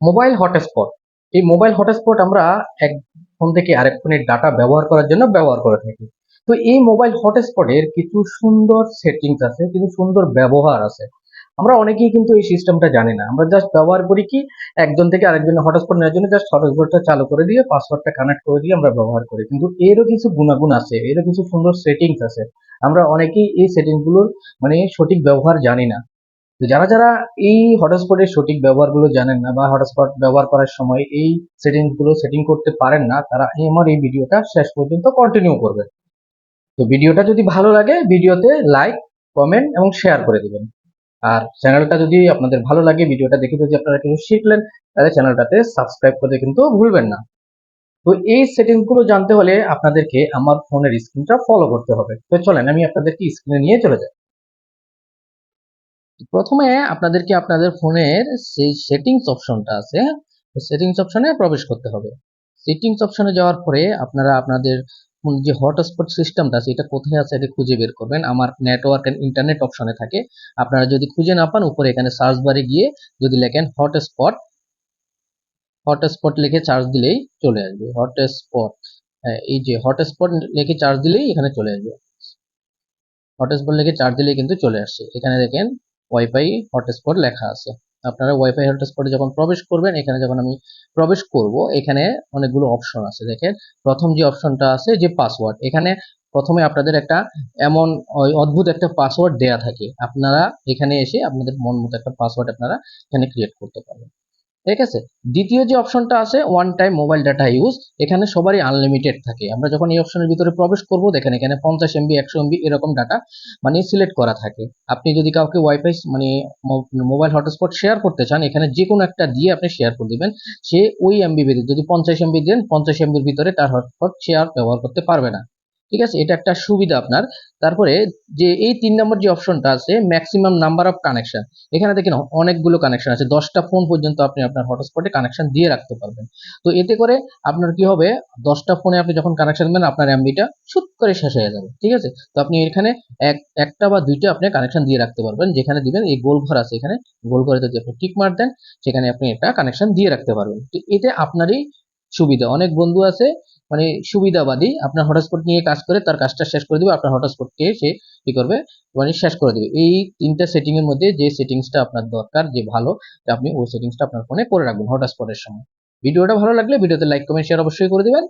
Mobile hotspot এই mobile hotspot আমরা এক ফোন থেকে আরেক ফোনের ডাটা ব্যবহার করার জন্য ব্যবহার করে থাকি। তো এই মোবাইল হটস্পটের কিছু সুন্দর সেটিংস আছে, কিছু সুন্দর ব্যবহার আছে। আমরা অনেকেই কিন্তু এই সিস্টেমটা জানি না। আমরা জাস্ট ব্যবহার করি কি, একজন থেকে আরেকজনের হটস্পট নেওয়ার জন্য জাস্ট হটস্পটটা চালু করে দিয়ে পাসওয়ার্ডটা কানেক্ট করে দিয়ে আমরা ব্যবহার করি। কিন্তু এরও কিছু গুণাগুণ আছে, এরও কিছু সুন্দর সেটিংস আছে। আমরা অনেকেই এই সেটিংসগুলোর মানে সঠিক ব্যবহার জানি না। তো যারা যারা এই হটস্পটের সঠিক ব্যবহারগুলো জানেন না বা হটস্পট ব্যবহার করার সময় এই সেটিংসগুলো সেটিং করতে পারেন না, তারা আমার এই ভিডিওটা শেষ পর্যন্ত কন্টিনিউ করবেন। তো ভিডিওটা যদি ভালো লাগে, ভিডিওতে লাইক কমেন্ট এবং শেয়ার করে দিবেন। আর চ্যানেলটা যদি আপনাদের ভালো লাগে, ভিডিওটা দেখে যদি আপনারা কিছু শিখলেন, তাহলে চ্যানেলটাতে সাবস্ক্রাইব করতে কিন্তু ভুলবেন না। তো এই সেটিংসগুলো জানতে হলে আপনাদেরকে আমার ফোনের স্ক্রিনটা ফলো করতে হবে। তো চলেন, আমি আপনাদেরকে স্ক্রিনে নিয়ে চলে যাই। প্রথমে আপনাদেরকে আপনাদের ফোনের সেই সেটিংস অপশনটা আছে? সেটিংস অপশনে প্রবেশ করতে হবে। সেটিংস অপশনে যাওয়ার পরে আপনারা আপনাদের যে হটস্পট সিস্টেমটা আছে, এটা কোথায় আছে এটা খুঁজে বের করবেন। আমার নেটওয়ার্ক এন্ড ইন্টারনেট অপশনে থাকে। আপনারা যদি খুঁজে না পান, উপরে এখানে সার্চ বারে গিয়ে যদি লেখেন হটস্পট হটস্পট লিখে চার্জ দিলেই চলে আসবে। হটস্পট এই যে হটস্পট লিখে চার্জ দিলেই এখানে চলে আসবে। হটস্পট লিখে চার্জ দিলেই কিন্তু চলে আসছে। এখানে দেখেন ওয়াইফাই হটস্পট লেখা আছে। আপনারা ওয়াইফাই হটস্পটে যখন প্রবেশ করবেন, এখানে যখন আমি প্রবেশ করব, এখানে অনেকগুলো অপশন আছে। দেখেন, প্রথম যে অপশনটা আছে, যে পাসওয়ার্ড এখানে প্রথমে আপনাদের একটা এমন, ওই অদ্ভুত একটা পাসওয়ার্ড দেয়া থাকে। আপনারা এখানে এসে আপনাদের মন মতো একটা পাসওয়ার্ড আপনারা এখানে ক্রিয়েট করতে পারবেন। ঠিক আছে? দ্বিতীয় যে অপশনটা আছে one time mobile data use এখানে সবারই আনলিমিটেড থাকে। আমরা যখন এই অপশনের ভিতরে প্রবেশ করব, দেখেন এখানে পঞ্চাশ এমবি একশো এমবি এরকম ডাটা মানে সিলেক্ট করা থাকে। আপনি যদি কাউকে ওয়াইফাই মানে মোবাইল হটস্পট শেয়ার করতে চান, এখানে যে কোনো একটা দিয়ে আপনি শেয়ার করে দিবেন। সে ওই এমবি যদি পঞ্চাশ এমবি দেন, পঞ্চাশ এমবির ভিতরে তার হটস্পট শেয়ার ব্যবহার করতে পারবে না। ঠিক আছে? এটা একটা সুবিধা আপনার। তারপরে যে এই তিন নম্বর যে অপশনটা আছে ম্যাক্সিমাম নাম্বার অফ কানেকশন এখানে দেখেন অনেকগুলো কানেকশন আছে। দশটা ফোন পর্যন্ত আপনি আপনার হটস্পটে কানেকশন দিয়ে রাখতে পারবেন। তো এতে করে আপনার কি হবে? দশটা ফোনে আপনি যখন কানেকশন দেবেন আপনার এমবিটা শুট করে শেষ হয়ে যাবে। ঠিক আছে? তো আপনি এখানে এক, একটা বা দুইটা আপনি কানেকশন দিয়ে রাখতে পারবেন। যেখানে দিবেন এই গোল ঘর আছে এখানে। গোল ঘরে যদি আপনি টিক মার দেন, সেখানে আপনি একটা কানেকশন দিয়ে রাখতে পারবেন। তো এতে আপনারই সুবিধা। অনেক বন্ধু আছে মানে সুবিধাবাদী। আপনার হটস্পট নিয়ে কাজ করে তার কাজটা শেষ করে দেবে, আপনার হটস্পটকে সে কি করবে? মানে শেষ করে দেবে। এই তিনটা সেটিং এর মধ্যে যে সেটিংসটা আপনার দরকার, যে ভালো আপনি ওই সেটিংসটা আপনার ফোনে করে রাখবেন হটস্পটের সময়। ভিডিওটা ভালো লাগলে ভিডিওতে লাইক কমেন্ট শেয়ার অবশ্যই করে দিবেন।